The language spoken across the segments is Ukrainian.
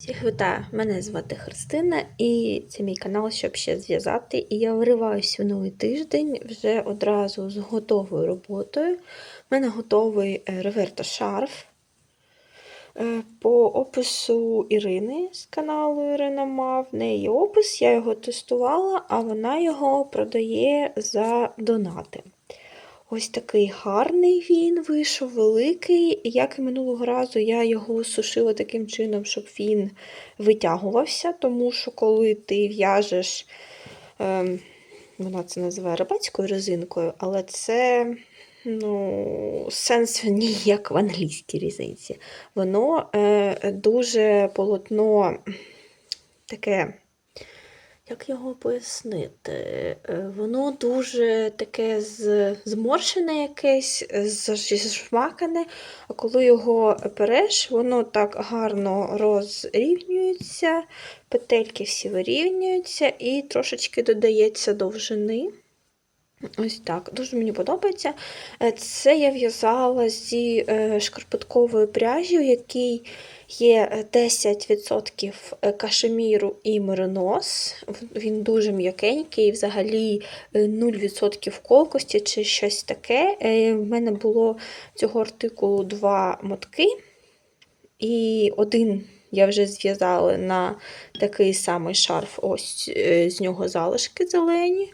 Всіх вітаю! Мене звати Христина, і це мій канал, щоб ще зв'язати. І я вириваюся в новий тиждень вже одразу з готовою роботою. У мене готовий е, реверто-шарф. Е, По опису Ірини з каналу Ірина Мав. В неї опис, я його тестувала, а вона його продає за донати. Ось такий гарний він вийшов, великий. Як і минулого разу, я його сушила таким чином, щоб він витягувався, тому що коли ти в'яжеш, ем, вона це називає рибацькою резинкою, але це ну, сенс ніяк в англійській різниці. Воно е, дуже полотно таке. Як його пояснити? Е, Воно дуже таке зморщене якесь, зашмакане, а коли його переш, воно так гарно розрівнюється, петельки всі вирівнюються і трошечки додається довжини. Ось так, дуже мені подобається. Е, Це я в'язала зі е, шкарпетковою пряжі, в якій є е, 10% кашеміру і меринос. Він дуже м'якенький, взагалі е, 0% колкості чи щось таке. Е, В мене було цього артикулу два мотки, і один я вже зв'язала на такий самий шарф, ось е, з нього залишки зелені.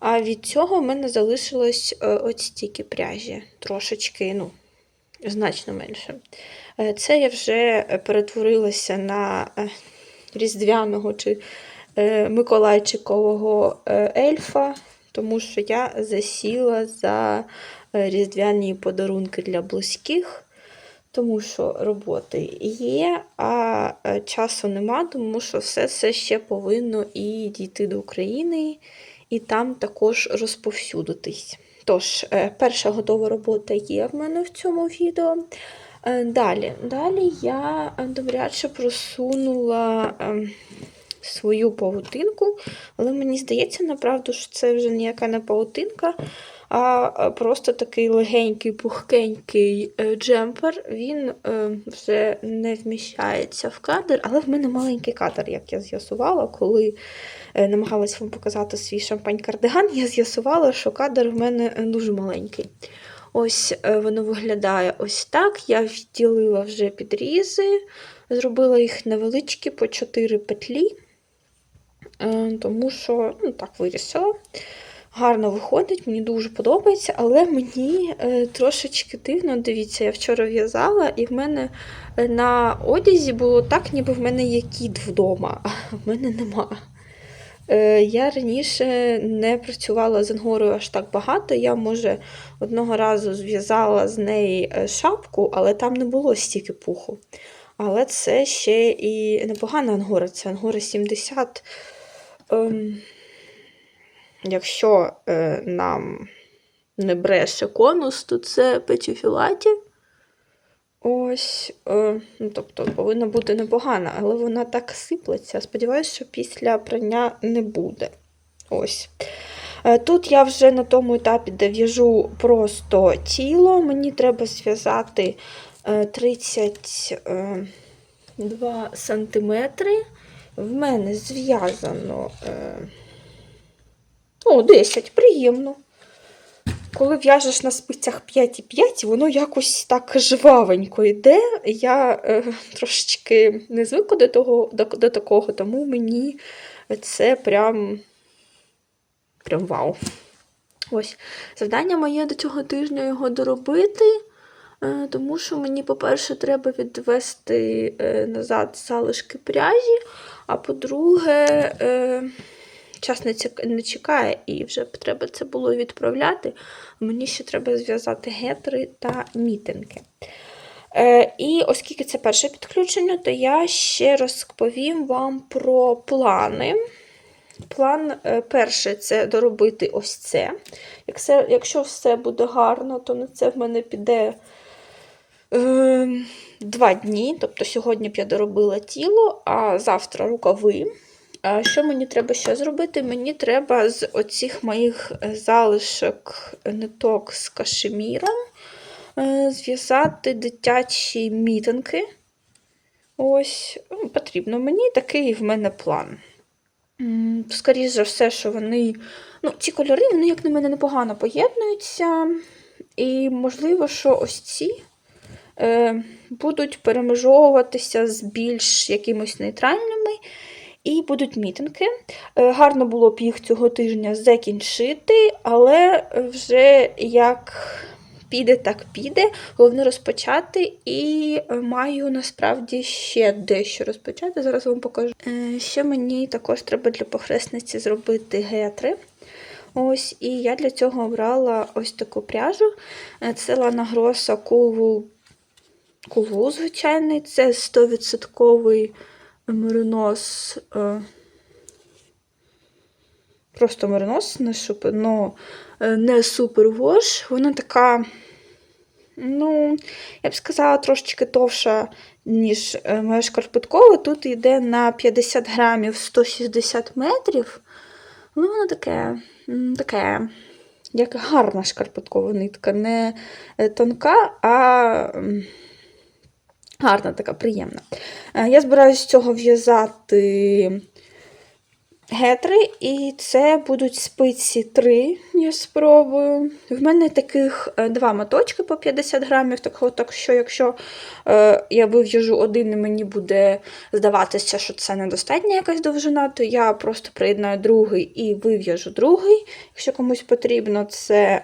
А від цього в мене залишилось е, ось стільки пряжі, трошечки, ну, значно менше. Е, Це я вже перетворилася на е, різдвяного чи е, миколайчикового е, ельфа, тому що я засіла за е, різдвяні подарунки для близьких. Тому що роботи є, а е, часу нема, тому що все це ще повинно і дійти до України, і там також розповсюдитись. Тож, е, перша готова робота є в мене в цьому відео. Е, Далі, далі я е, добряче просунула ем, свою павутинку, але мені здається, направду, що це вже ніяка не павутинка, а е, просто такий легенький, пухкенький е, джемпер. Він е, вже не вміщається в кадр, але в мене маленький кадр, як я з'ясувала, коли е, намагалась вам показати свій шампань-кардиган, я з'ясувала, що кадр в мене е, дуже маленький. Ось е, воно виглядає ось так. Я відділила вже підрізи, зробила їх невеличкі по 4 петлі, е, тому що ну, так вирішила. Гарно виходить, мені дуже подобається, але мені е, трошечки дивно. Дивіться, я вчора в'язала, і в мене на одязі було так, ніби в мене є кіт вдома, а в мене нема. Е, я раніше не працювала з ангорою аж так багато. Я, може, одного разу зв'язала з неї е, шапку, але там не було стільки пуху. Але це ще і непогана ангора. Це ангора 70. Ем, якщо е, нам не бреше конус, то це печіфілаті. Ось, е, ну, тобто повинна бути непогана, але вона так сиплеться. Сподіваюся, що після прання не буде. Ось. Е, Тут я вже на тому етапі, де в'яжу просто тіло. Мені треба зв'язати е, 32 сантиметри. В мене зв'язано е, ну, 10, приємно. Коли в'яжеш на спицях 5,5, воно якось так жвавенько йде. Я е, трошечки не звикла до, того, до, до такого, тому мені це прям, прям вау. Ось. Завдання моє до цього тижня його доробити, е, тому що мені, по-перше, треба відвести е, назад залишки пряжі, а по-друге, е, час не, чекає, і вже треба це було відправляти. Мені ще треба зв'язати гетри та мітинки. Е, і оскільки це перше підключення, то я ще розповім вам про плани. План е, перший це доробити ось це. Якщо все буде гарно, то на це в мене піде е, два дні. Тобто сьогодні б я доробила тіло, а завтра рукави. Що мені треба ще зробити? Мені треба з оцих моїх е, залишок ниток з кашеміром е, зв'язати дитячі мітинки. Ось, ну, потрібно мені такий в мене план. Скоріше за все, що вони. Ну, ці кольори, вони, як на мене, непогано поєднуються. І можливо, що ось ці е, будуть перемежовуватися з більш якимось нейтральними. І будуть мітинги. Е, Гарно було б їх цього тижня закінчити, але вже як піде, так піде. Головне розпочати. І е, маю насправді ще дещо розпочати. Зараз вам покажу. Е, Ще мені також треба для похресниці зробити гетри. Ось, і я для цього обрала ось таку пряжу. Це Grossa Cool Cool, звичайний. Це 100% меринос. е, Просто меринос, не супер, но е, не супер вош. Вона така, ну, я б сказала, трошечки товша, ніж е, моя шкарпеткова. Тут йде на 50 грамів 160 метрів. Ну, воно таке, таке, як гарна шкарпеткова нитка, не тонка, а гарна, така приємна. Е, Я збираюся з цього в'язати гетри, і це будуть спиці 3, я спробую. В мене таких е, два моточки по 50 грамів, так, що якщо е, я вив'яжу один і мені буде здаватися, що це недостатня якась довжина, то я просто приєднаю другий і вив'яжу другий. Якщо комусь потрібно, це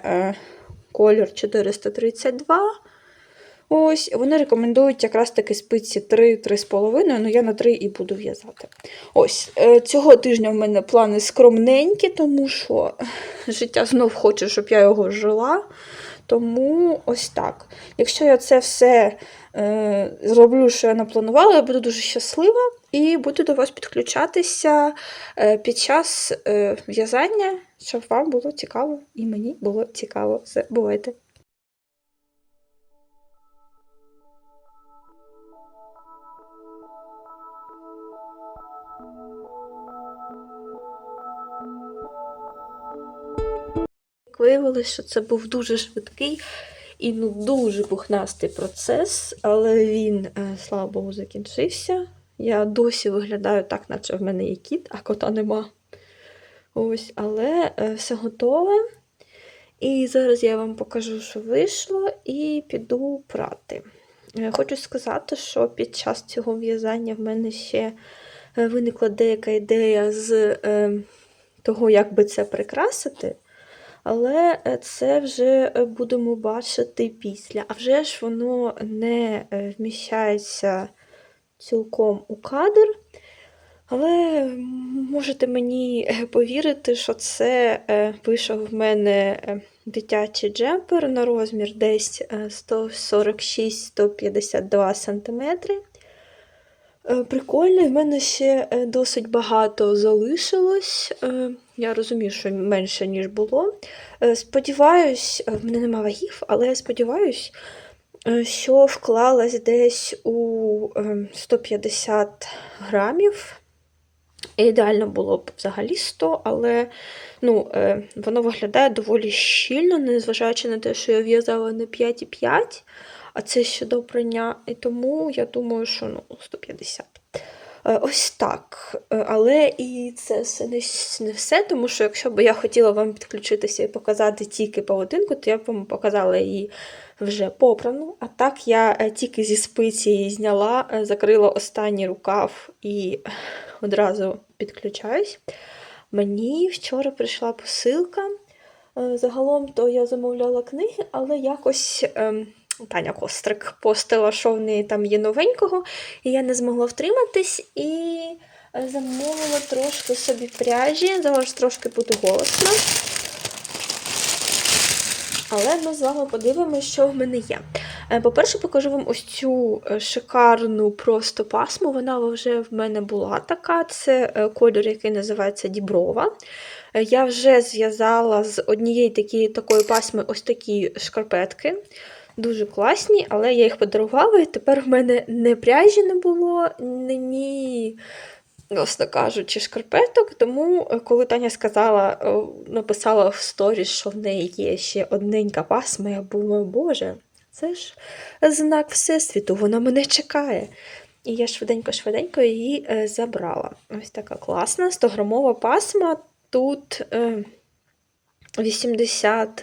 колір 432. Ось, вони рекомендують якраз таки спиці 3-3,5, ну я на 3 і буду в'язати. Ось, е, цього тижня в мене плани скромненькі, тому що життя знов хоче, щоб я його жила. Тому ось так. Якщо я це все е, зроблю, що я напланувала, я буду дуже щаслива і буду до вас підключатися е, під час е, в'язання, щоб вам було цікаво і мені було цікаво. Все, бувайте! Виявилось, що це був дуже швидкий і ну, дуже пухнастий процес, але він, е, слава Богу, закінчився. Я досі виглядаю так, наче в мене є кіт, а кота нема. Ось, але е, все готове. І зараз я вам покажу, що вийшло, і піду прати. Е, Хочу сказати, що під час цього в'язання в мене ще виникла деяка ідея з того, як би це прикрасити. Але е, це вже е, будемо бачити після. А вже ж воно не е, вміщається цілком у кадр. Але можете мені повірити, що це вийшов в мене дитячий джемпер на розмір десь е, 146-152 см. Прикольний, в мене ще е, досить багато залишилось. Е, Я розумію, що менше, ніж було. Е, Сподіваюсь, е, в мене нема вагів, але я сподіваюсь, е, що вклалась десь у е, 150 грамів. Ідеально було б взагалі 100, але ну, е, воно виглядає доволі щільно, незважаючи на те, що я в'язала не 5,5, а це ще до прання. І тому я думаю, що ну, 150. Е, Ось так. Е, Але і це все не, не все, тому що якщо б я хотіла вам підключитися і показати тільки павутинку, то я б вам показала її вже попрану. А так я е, тільки зі спиці її зняла, закрила останній рукав і одразу підключаюсь. Мені вчора прийшла посилка. Загалом то я замовляла книги, але якось ем, Таня Кострик постила, що в неї там є новенького, і я не змогла втриматись і замовила трошки собі пряжі. Зараз трошки буде голосно. Але ми з вами подивимося, що в мене є. Е, По-перше, покажу вам ось цю е, шикарну просто пасму. Вона вже в мене була така. Це е, кольор, який називається Діброва. Я вже зв'язала з однієї такі, такої пасми ось такі шкарпетки. Дуже класні, але я їх подарувала, і тепер в мене не пряжі не було, ні, власне кажучи, шкарпеток. Тому, е, коли Таня сказала, е, написала в сторіс, що в неї є ще одненька пасма, я думаю, боже, це ж знак Всесвіту, вона мене чекає. і я швиденько-швиденько її е, забрала. Ось така класна 100-грамова пасма. Тут е, 80 е,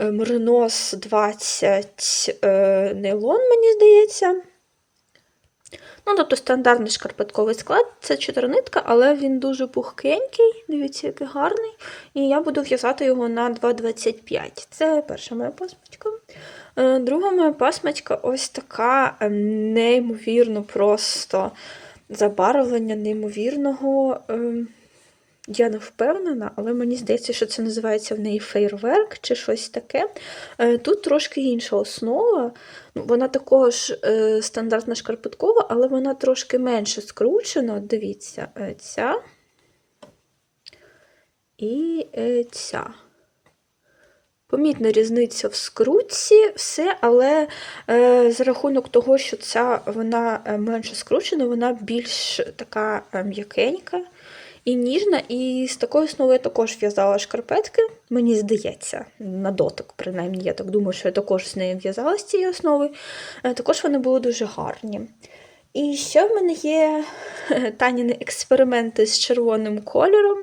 меринос, 20 е, нейлон, мені здається. Ну, тобто стандартний шкарпетковий склад це чотирнитка, але він дуже пухкенький, дивіться, який гарний. І я буду в'язати його на 2,25. Це перша моя пасмочка. Е, Друга моя пасмочка ось така е, неймовірно просто забарвлення неймовірного. Я не впевнена, але мені здається, що це називається в неї фейерверк чи щось таке. Е, Тут трошки інша основа. Ну, Вона також е, стандартна шкарпеткова, але вона трошки менше скручена. Дивіться, е, ця і ця. Помітна різниця в скрутці, все, але е, за рахунок того, що ця вона менше скручена, вона більш така м'якенька і ніжна. І з такою основою я також в'язала шкарпетки, мені здається, на дотик, принаймні, я так думаю, що я також з нею в'язала з цієї основи. Е, також вони були дуже гарні. І ще в мене є Таніни експерименти з червоним кольором.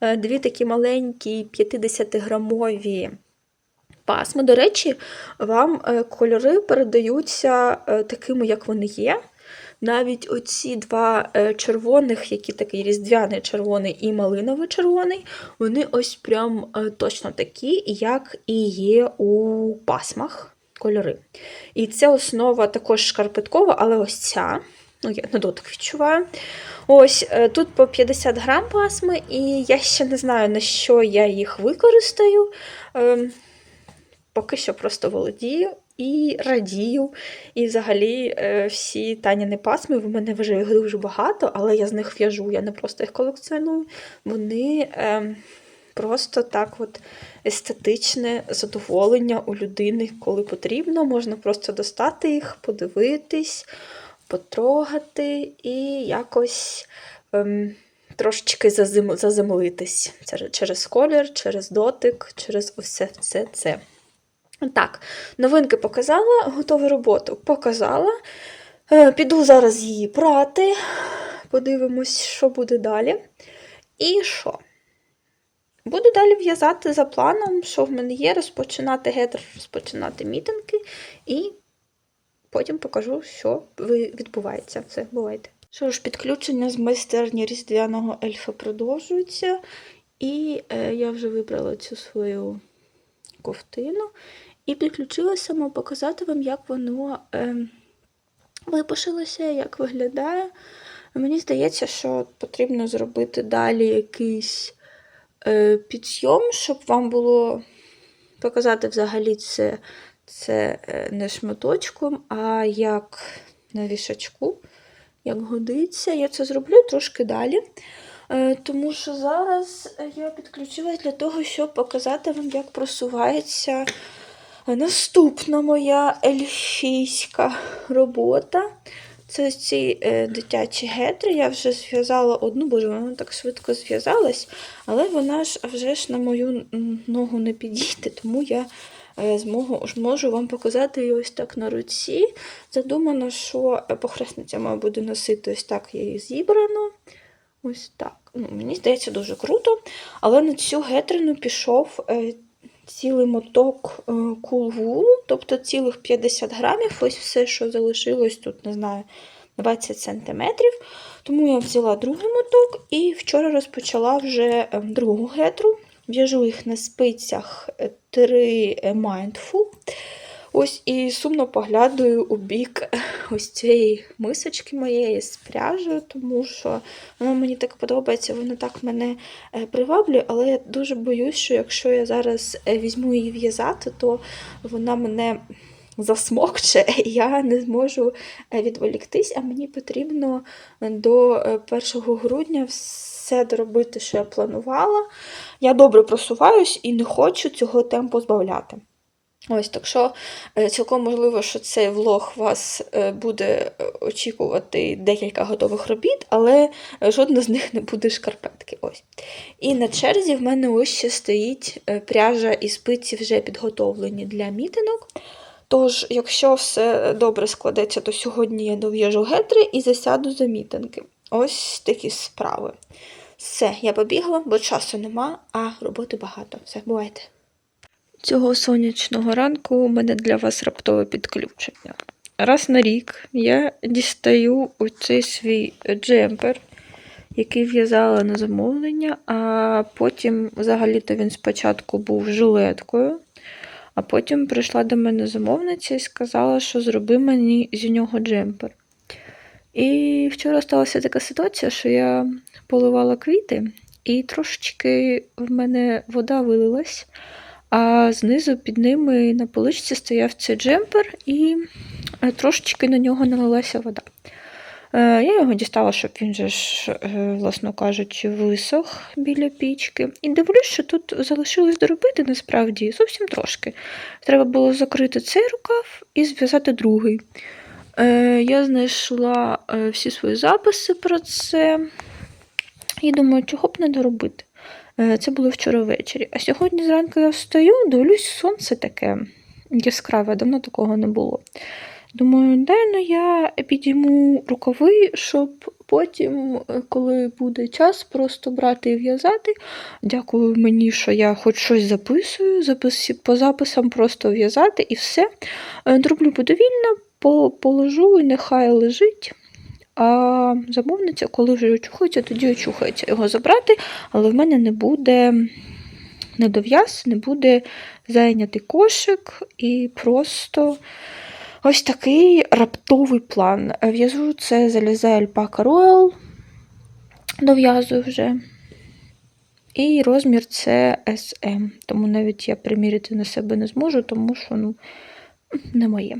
Е, Дві такі маленькі 50-грамові пасми. До речі, вам е, кольори передаються такими, як вони є. Навіть оці два е, червоних, які такий різдвяний червоний і малиновий червоний, вони ось прям е, точно такі, як і є у пасмах кольори. І ця основа також шкарпеткова, але ось ця. Ну, я на дотик відчуваю. Ось е, тут по 50 грам пасми, і я ще не знаю, на що я їх використаю. Ем, Поки що просто володію і радію. І взагалі е, всі таніни пасми, в мене вже їх дуже багато, але я з них в'яжу, я не просто їх колекціоную. Вони е, просто так от естетичне задоволення у людини, коли потрібно. Можна просто достати їх, подивитись, потрогати і якось. Ем, Трошечки зазим... заземлитись через колір, через дотик, через усе це. це. Так, новинки показала, готову роботу показала. Е, Піду зараз її прати. Подивимось, що буде далі. І що? Буду далі в'язати за планом, що в мене є, розпочинати гетер, розпочинати мітинги, і потім покажу, що відбувається. Все, бувайте. Що ж, підключення з майстерні різдвяного ельфа продовжується. І е, я вже вибрала цю свою ковтину. І підключилася саме показати вам, як воно е, випушилося, як виглядає. Мені здається, що потрібно зробити далі якийсь е, підйом, щоб вам було показати взагалі це, це е, не шматочком, а як на вішачку, як годиться. Я це зроблю трошки далі. Е, Тому що зараз я підключилась для того, щоб показати вам, як просувається наступна моя ельфійська робота. Це ці е, дитячі гетри. Я вже зв'язала одну, боже, вона так швидко зв'язалась, але вона ж вже ж на мою ногу не підійде, тому я е, змогу, можу вам показати її ось так на руці. Задумано, що похресниця має буде носити ось так її зібрано. Ось так. Ну, Мені здається, дуже круто. Але на цю гетрину пішов е, цілий моток е, кулвулу, тобто цілих 50 грамів. Ось все, що залишилось тут, не знаю, 20 сантиметрів. Тому я взяла другий моток і вчора розпочала вже е, другу гетру. В'яжу їх на спицях 3 Mindful. Ось і сумно поглядаю у бік ось цієї мисочки моєї з пряжею, тому що вона мені так подобається, вона так мене е, приваблює, але я дуже боюсь, що якщо я зараз е, візьму її в'язати, то вона мене засмокче, і я не зможу е, відволіктись, а мені потрібно до 1 грудня все доробити, що я планувала. Я добре просуваюсь і не хочу цього темпу збавляти. Ось, так що цілком можливо, що цей влог вас буде очікувати декілька готових робіт, але жодна з них не буде шкарпетки. Ось. І на черзі в мене ось ще стоїть пряжа і спиці вже підготовлені для мітинок. Тож, якщо все добре складеться, то сьогодні я дов'яжу гетри і засяду за мітинги. Ось такі справи. Все, я побігла, бо часу нема, а роботи багато. Все, бувайте. Цього сонячного ранку у мене для вас раптове підключення. Раз на рік я дістаю оцей свій джемпер, який в'язала на замовлення, а потім, взагалі-то він спочатку був жилеткою, а потім прийшла до мене замовниця і сказала, що зроби мені з нього джемпер. І вчора сталася така ситуація, що я поливала квіти, і трошечки в мене вода вилилась, а знизу під ними на поличці стояв цей джемпер, і е, трошечки на нього налилася вода. Е, Я його дістала, щоб він же ж, е, власно кажучи, висох біля пічки. І дивлюсь, що тут залишилось доробити насправді зовсім трошки. Треба було закрити цей рукав і зв'язати другий. Я знайшла всі свої записи про це. І думаю, чого б не доробити. Е, Це було вчора ввечері. А сьогодні зранку я встаю, дивлюсь, сонце таке яскраве, давно такого не було. Думаю, дай ну я підійму рукави, щоб потім, е, коли буде час, просто брати і в'язати. Дякую мені, що я хоч щось записую, запис, по записам просто в'язати і все. Е, Зроблю подовільно, положу і нехай лежить. А замовниця, коли вже очухається, тоді очухається його забрати, але в мене не буде недов'яз, не буде зайнятий кошик і просто ось такий раптовий план. В'яжу це залізе Альпака Royal, дов'язую вже. І розмір це SM, тому навіть я приміряти на себе не зможу, тому що ну, не моє.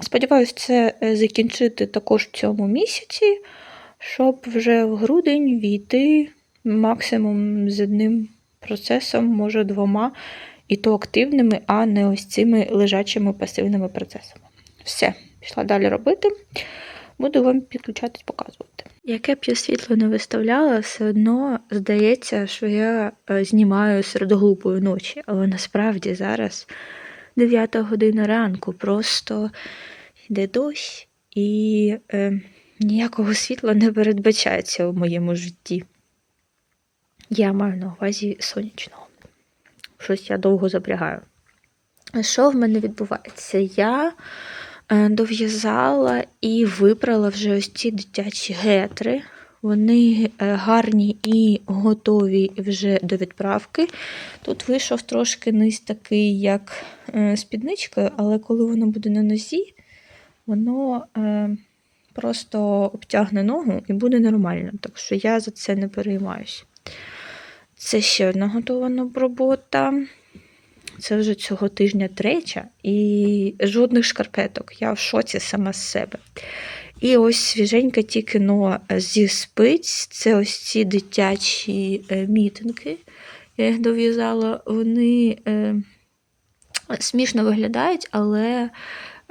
Сподіваюсь, це е, закінчити також в цьому місяці, щоб вже в грудень війти максимум з одним процесом, може двома, і то активними, а не ось цими лежачими пасивними процесами. Все, пішла далі робити. Буду вам підключатись, показувати. Яке б я світло не виставляла, все одно здається, що я е, знімаю серед глупої ночі, але насправді зараз 9 година ранку, просто йде дощ, і е, ніякого світла не передбачається в моєму житті. Я маю на увазі сонячного. Щось я довго запрягаю. Що в мене відбувається? Я е, дов'язала і випрала вже ось ці дитячі гетри. Вони е, гарні і готові вже до відправки. Тут вийшов трошки низ такий, як спідничкою, але коли воно буде на нозі, воно е, просто обтягне ногу і буде нормально. Так що я за це не переймаюсь. Це ще одна готова робота. Це вже цього тижня третя, і жодних шкарпеток. Я в шоці сама з себе. І ось свіженька тільки но зі спиць. Це ось ці дитячі е, мітинги. Я їх дов'язала. Вони е, смішно виглядають, але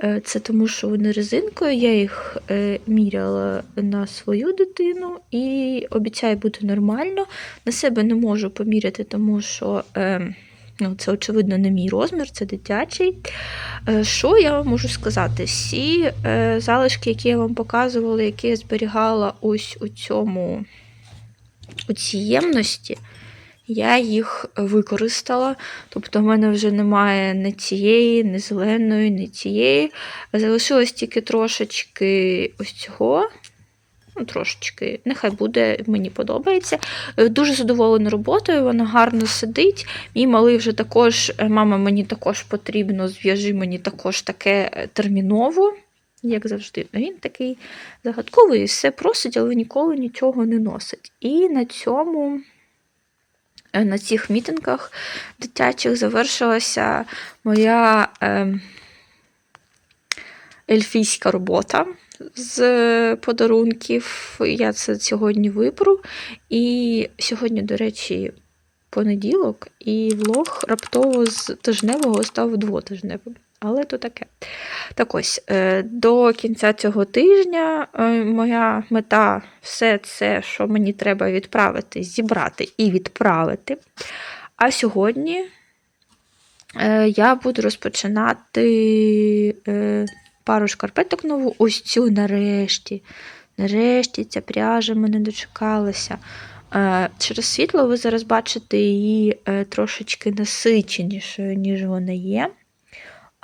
е, це тому, що вони резинкою. Я їх е, міряла на свою дитину і обіцяю бути нормально. На себе не можу поміряти, тому що. Е, Ну, це, очевидно, не мій розмір, це дитячий. Що я вам можу сказати? Всі залишки, які я вам показувала, які я зберігала ось у цьому у цій ємності, я їх використала. Тобто, в мене вже немає ні цієї, ні зеленої, ні цієї. Залишилось тільки трошечки ось цього. Ну, трошечки, нехай буде, мені подобається. Е, Дуже задоволена роботою, вона гарно сидить. Мій малий вже також, е, мама, мені також потрібно, зв'яжи мені також таке е, терміново, як завжди. Він такий загадковий, все просить, але ніколи нічого не носить. І на цьому. Е, На цих мітингах дитячих завершилася моя е, ельфійська робота з подарунків. Я це сьогодні випру. І сьогодні, до речі, понеділок, і влог раптово з тижневого став двотижневим. Але то таке. Так ось, е, до кінця цього тижня е, моя мета все це, що мені треба відправити, зібрати і відправити. А сьогодні е, я буду розпочинати пару шкарпеток нову. Ось цю нарешті. Нарешті ця пряжа мене дочекалася. Через світло ви зараз бачите її трошечки насиченішою, ніж вона є.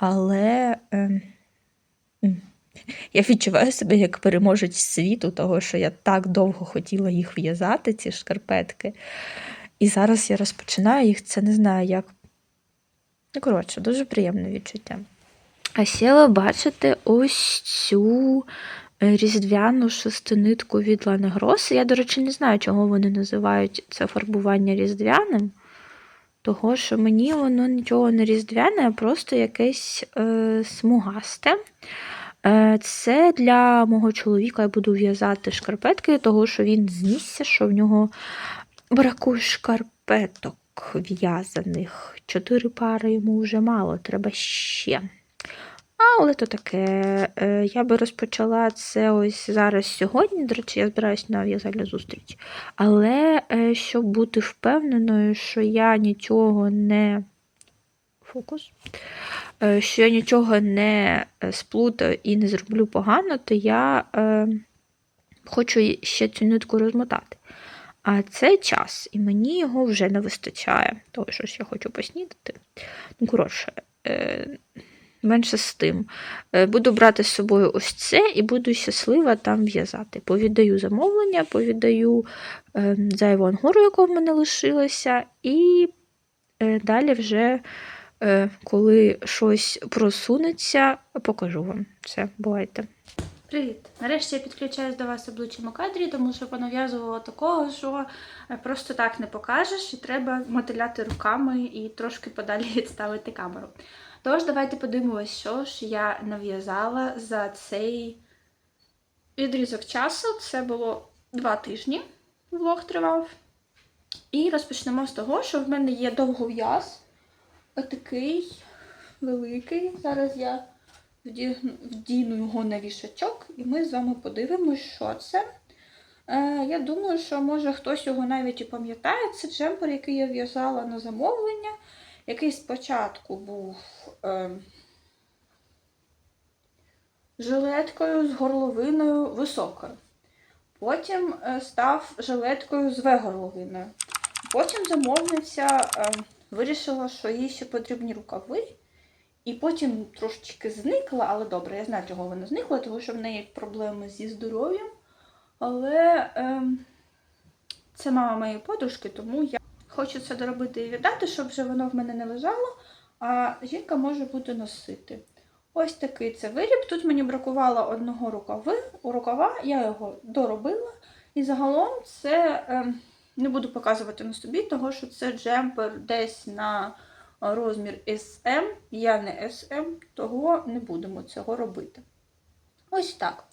Але е, я відчуваю себе як переможець світу, того, що я так довго хотіла їх в'язати, ці шкарпетки. І зараз я розпочинаю їх, це не знаю як. Ну, коротше, дуже приємне відчуття. А ще ви бачите ось цю е, різдвяну шестинитку від Лани Гроси. Я, до речі, не знаю, чого вони називають це фарбування різдвяним. Того, що мені воно нічого не різдвяне, а просто якесь е, смугасте. Е, це для мого чоловіка я буду в'язати шкарпетки, того, що він знісся, що в нього бракує шкарпеток в'язаних. Чотири пари йому вже мало, треба ще. Але то таке. Е, Я би розпочала це ось зараз сьогодні. До речі, я збираюся на в'язальну зустріч. Але е, щоб бути впевненою, що я нічого не. Фокус. Е, Що я нічого не сплутаю і не зроблю погано, то я хочу ще цю нитку розмотати. А це час, і мені його вже не вистачає. Того, що ж я хочу поснідати. Ну, коротше, менше з тим. Е, Буду брати з собою ось це і буду щаслива там в'язати. Повіддаю замовлення, повіддаю е, зайву ангору, яка в мене лишилася, і е, далі вже, е, коли щось просунеться, покажу вам. Все, бувайте. Привіт! Нарешті я підключаюсь до вас обличчям у кадрі, тому що понав'язувала такого, що просто так не покажеш, і треба мотиляти руками і трошки подалі відставити камеру. Тож, давайте подивимось, що ж я нав'язала за цей відрізок часу. Це було два тижні, влог тривав. І розпочнемо з того, що в мене є довгов'яз, отакий великий. Зараз я вдіну його на вішачок, і ми з вами подивимось, що це. Е, я думаю, що може хтось його навіть і пам'ятає. Це джемпер, який я в'язала на замовлення, який спочатку був е, жилеткою з горловиною високою. Потім е, став жилеткою з В-горловиною. Потім замовниця е, вирішила, що їй ще потрібні рукави. І потім трошечки зникла, але добре, я знаю, чого вона зникла, тому що в неї проблеми зі здоров'ям. Але ем, це мама моєї подружки, тому я хочу це доробити і віддати, щоб вже воно в мене не лежало, а жінка може буде носити. Ось такий це виріб. Тут мені бракувало одного рукави, рукава, я його доробила. І загалом це ем, не буду показувати на собі, тому що це джемпер десь на розмір SM, я не SM, того не будемо цього робити. Ось так.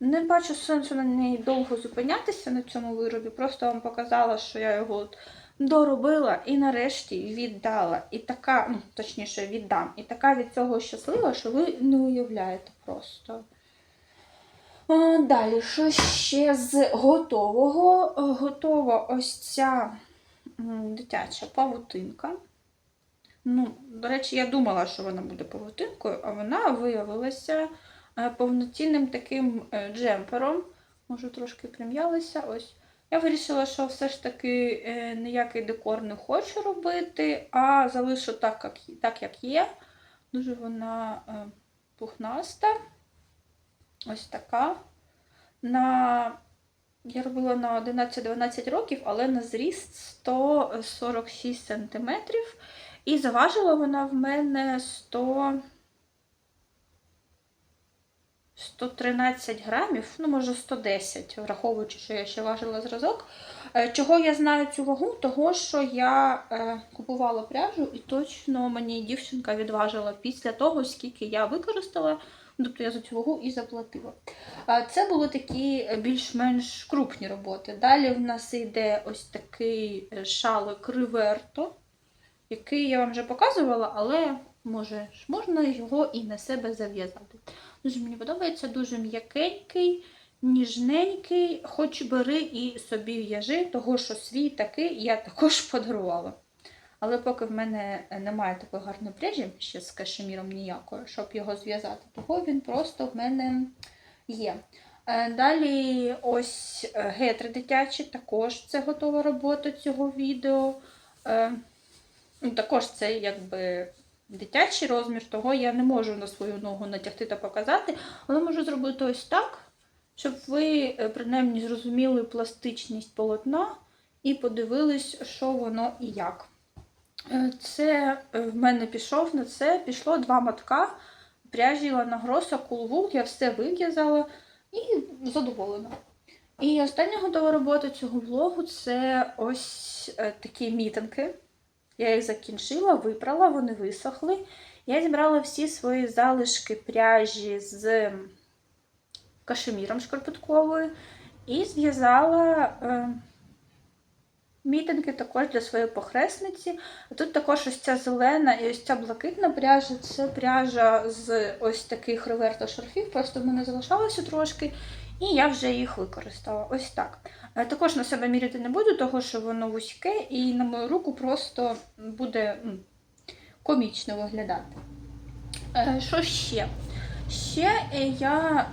Не бачу сенсу на неї довго зупинятися на цьому виробі. Просто вам показала, що я його от доробила і нарешті віддала. І така, ну, точніше, віддам. І така від цього щаслива, що ви не уявляєте просто. О, Далі, що ще з готового? Е, Готова ось ця дитяча павутинка. Ну, до речі, я думала, що вона буде павутинкою, а вона виявилася повноцінним таким е, джемпером. Може, трошки прим'ялася. Ось. Я вирішила, що все ж таки е, ніякий декор не хочу робити, а залишу так, як, так, як є. Дуже вона е, пухнаста. Ось така. На... Я робила на 11-12 років, але на зріст 146 см. І заважила вона в мене 100... 113 грамів, ну, може 110, враховуючи, що я ще важила зразок. Е, Чого я знаю цю вагу? Того, що я е, купувала пряжу і точно мені дівчинка відважила після того, скільки я використала. Тобто я за цю вагу і заплатила. А Це були такі більш-менш крупні роботи. Далі в нас йде ось такий е, шалик Риверто, який я вам вже показувала, але може можна його і на себе зав'язати. Дуже мені подобається, дуже м'якенький, ніжненький, хоч бери і собі в'яжи, того що свій такий я також подарувала. Але поки в мене немає такої гарної пряжі, ще з кашеміром ніякої, щоб його зв'язати, того він просто в мене є. Е, Далі ось е, гетри дитячі, також це готова робота цього відео. Е, ну, Також це якби дитячий розмір, того я не можу на свою ногу натягти та показати, але можу зробити ось так, щоб ви е, принаймні зрозуміли пластичність полотна і подивились, що воно і як. Е, Це е, в мене пішов на це, пішло два матка пряжі Лана Гроса Cool я все вив'язала і задоволена. І остання готова робота цього влогу це ось такі мітинги. Я їх закінчила, випрала, вони висохли. Я зібрала всі свої залишки пряжі з кашеміром шкарпетковою і зв'язала е, мітинги також для своєї похресниці. Тут також ось ця зелена і ось ця блакитна пряжа. Це пряжа з ось таких реверто шарфів, просто в мене залишалося трошки, і я вже їх використала. Ось так. Е, Також на себе міряти не буду, тому що воно вузьке, і на мою руку просто буде комічно виглядати. Е, Що ще? Ще е, я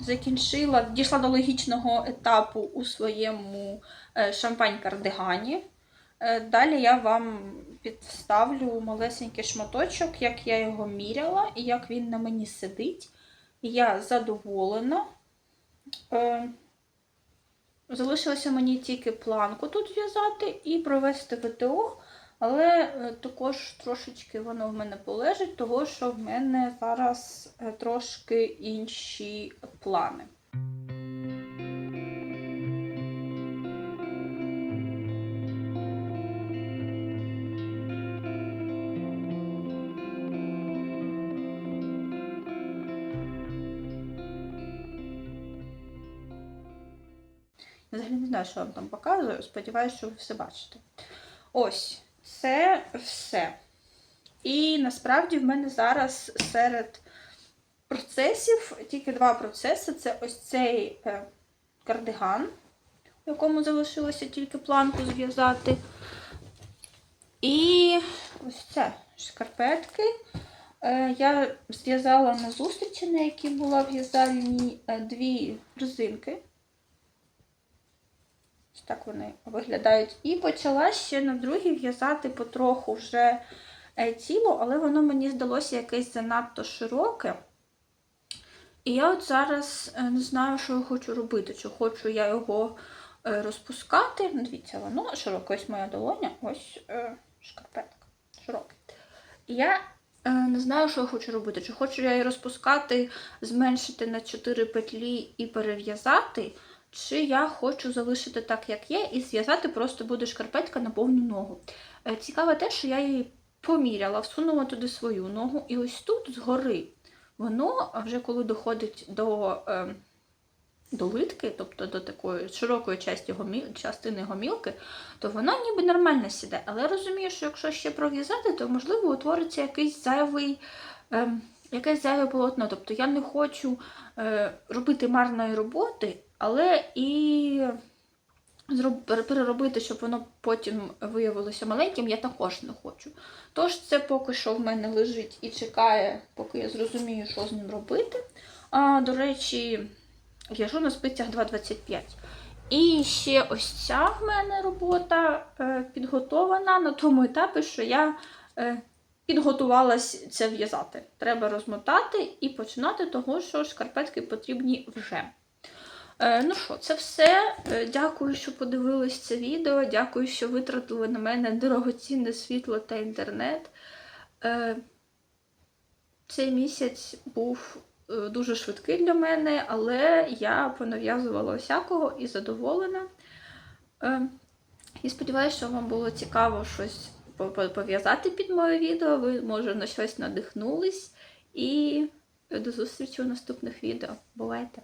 закінчила, дійшла до логічного етапу у своєму шампань-кардигані. Далі я вам підставлю малесенький шматочок, як я його міряла і як він на мені сидить. Я задоволена. Е, Залишилося мені тільки планку тут зв'язати і провести ВТО, але е, також трошечки воно в мене полежить, того що в мене зараз е, трошки інші плани. Взагалі не знаю, що я вам там показую. Сподіваюся, що ви все бачите. Ось, це все. І насправді в мене зараз серед процесів тільки два процеси. Це ось цей е, кардиган, в якому залишилося тільки планку зв'язати. І ось це шкарпетки. Е, Я зв'язала на зустрічі, на якій була в'язальні е, дві резинки. Ось так вони виглядають. І почала ще на другій в'язати потроху вже е, тіло, але воно мені здалося якесь занадто широке. І я от зараз е, не знаю, що я хочу робити. Чи хочу я його е, розпускати. Дивіться, воно широке, ось моя долоня, ось шкарпетка. Широке. Я не знаю, що я хочу робити. Чи хочу я її розпускати, зменшити на 4 петлі і перев'язати. Чи я хочу залишити так, як є, і зв'язати просто буде шкарпетка на повну ногу. Е, Цікаве те, що я її поміряла, всунула туди свою ногу, і ось тут згори воно, вже коли доходить до, е, до литки, тобто до такої широкої частини, гоміл, частини гомілки, то воно ніби нормально сіде. Але я розумію, що якщо ще пров'язати, то можливо утвориться якийсь зайвий. Е, Якесь зайве полотно. Тобто я не хочу е, робити марної роботи, але і переробити, щоб воно потім виявилося маленьким, я також не хочу. Тож це поки що в мене лежить і чекає, поки я зрозумію, що з ним робити. А, до речі, в'яжу на спицях 2,25. І ще ось ця в мене робота е, підготована на тому етапі, що я е, підготувалась це в'язати. Треба розмотати і починати того, що шкарпетки потрібні вже. Е, ну що, це все. Е, Дякую, що подивились це відео. Дякую, що витратили на мене дорогоцінне світло та інтернет. Е, цей місяць був дуже швидкий для мене, але я понав'язувала всякого і задоволена. І сподіваюся, що вам було цікаво щось по- по- пов'язати під моє відео. Ви, може, на щось надихнулись. І до зустрічі у наступних відео. Бувайте!